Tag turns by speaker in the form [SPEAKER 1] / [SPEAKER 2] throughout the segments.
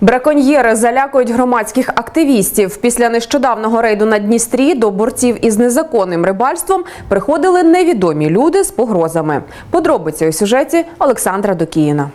[SPEAKER 1] Браконьєри залякують громадських активістів. Після нещодавнього рейду на Дністрі до борців із незаконним рибальством приходили невідомі люди з погрозами. Подробиці у сюжеті Олександра Докіїна.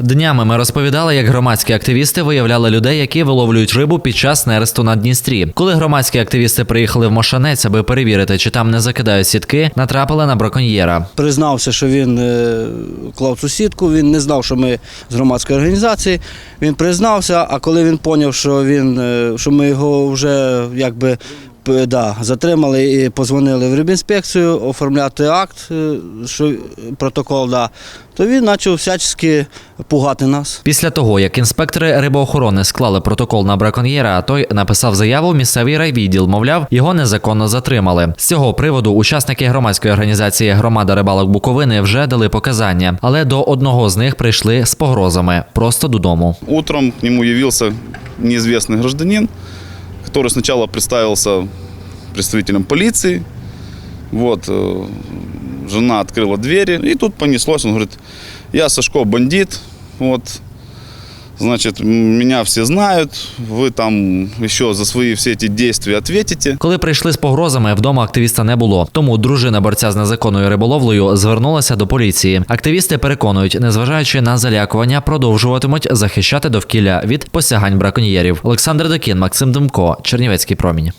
[SPEAKER 2] Днями ми розповідали, як громадські активісти виявляли людей, які виловлюють рибу під час нересту на Дністрі. Коли громадські активісти приїхали в Мошанець, аби перевірити, чи там не закидають сітки, натрапили на браконьєра.
[SPEAKER 3] Признався, що він е, клав цю сітку, він не знав, що ми з громадської організації. Він признався, а коли він зрозумів, що, він, е, що ми його вже якби. Да, затримали і позвонили в рибінспекцію оформляти акт, е, що протокол, да, то він почав всячески пугати нас.
[SPEAKER 2] Після того, як інспектори рибоохорони склали протокол на браконьєра, той написав заяву в місцевий райвідділ. Мовляв, його незаконно затримали. З цього приводу учасники громадської організації Громада рибалок Буковини вже дали показання, але до одного з них прийшли з погрозами просто додому.
[SPEAKER 4] Утром к нему явился неизвестный гражданин, который сначала представился представителем полиции. Вот, э, жена открыла двери, и тут понеслось. Он говорит, я Сашко бандит, вот, значит, мене всі знають. Ви там ще за свої всі ті дії ответите.
[SPEAKER 2] Коли прийшли з погрозами, вдома активіста не було. Тому дружина борця з незаконною риболовлею звернулася до поліції. Активісти переконують, незважаючи на залякування, продовжуватимуть захищати довкілля від посягань браконьєрів. Олександр Докін, Максим Демко, Чернівецький промінь.